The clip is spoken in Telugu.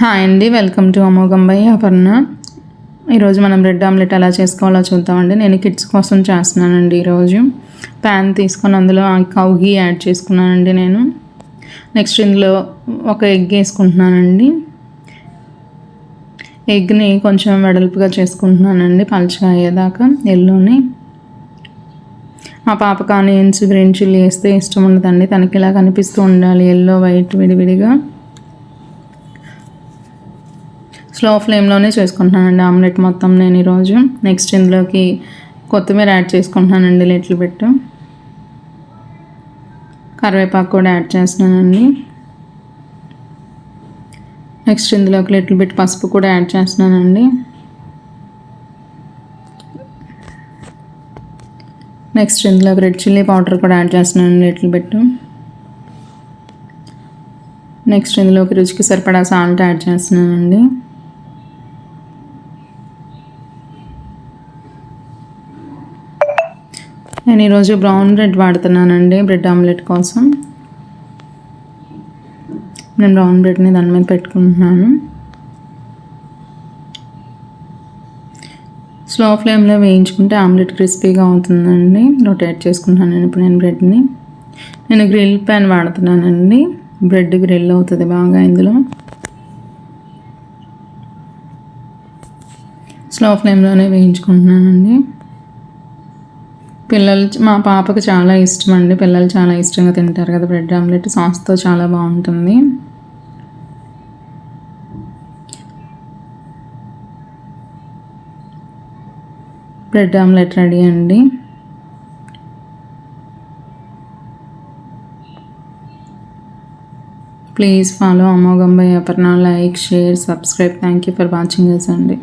హాయ్ అండి వెల్కమ్ టు అమోఘంబై అపర్ణ. ఈరోజు మనం బ్రెడ్ ఆమ్లెట్ ఎలా చేసుకోవాలో చూద్దామండి. నేను కిడ్స్ కోసం చేస్తున్నానండి ఈరోజు. ప్యాన్ తీసుకొని అందులో కౌ ఘీ యాడ్ చేసుకున్నానండి నేను. నెక్స్ట్ ఇందులో ఒక ఎగ్ వేసుకుంటున్నానండి. ఎగ్ని కొంచెం వెడల్పుగా చేసుకుంటున్నానండి పలుచగా అయ్యేదాకా ఎల్లోని. మా పాప కానీ గ్రీన్ చిల్లీ వేస్తే ఇష్టం ఉండదండి. తనకి ఇలా కనిపిస్తూ ఉండాలి ఎల్లో వైట్ విడివిడిగా. స్లో ఫ్లేమ్లోనే చేసుకుంటున్నానండి ఆమ్లెట్ మొత్తం నేను ఈరోజు. నెక్స్ట్ ఇందులోకి కొత్తిమీర యాడ్ చేసుకుంటున్నానండి లిటిల్ పెట్టు కరివేపాకు కూడా యాడ్ చేస్తున్నానండి. నెక్స్ట్ ఇందులోకి లిటిల్ బిట్ పసుపు కూడా యాడ్ చేస్తున్నానండి. నెక్స్ట్ ఇందులోకి రెడ్ చిల్లీ పౌడర్ కూడా యాడ్ చేస్తున్నానండి లిటిల్ బిట్. నెక్స్ట్ ఇందులోకి రుచికి సరిపడా సాల్ట్ యాడ్ చేస్తున్నానండి. నేను ఈరోజు బ్రౌన్ బ్రెడ్ వాడుతున్నానండి బ్రెడ్ ఆమ్లెట్ కోసం. నేను బ్రౌన్ బ్రెడ్ని దాని మీద పెట్టుకుంటున్నాను. స్లో ఫ్లేమ్లో వేయించుకుంటే ఆమ్లెట్ క్రిస్పీగా అవుతుందండి. రొటేట్ చేసుకుంటున్నాను ఇప్పుడు నేను బ్రెడ్ని. నేను గ్రిల్ ప్యాన్ వాడుతున్నానండి. బ్రెడ్ గ్రిల్ అవుతుంది బాగా ఇందులో. స్లో ఫ్లేమ్లోనే వేయించుకుంటున్నానండి. పిల్లలు మా పాపకు చాలా ఇష్టం అండి పిల్లలు చాలా ఇష్టంగా తింటారు కదా. బ్రెడ్ ఆమ్లెట్ సాస్తో చాలా బాగుంటుంది. బ్రెడ్ ఆమ్లెట్ రెడీ అండి. ప్లీజ్ ఫాలో అమోఘం by Aparna. Like share subscribe. Thank you for watching అండి.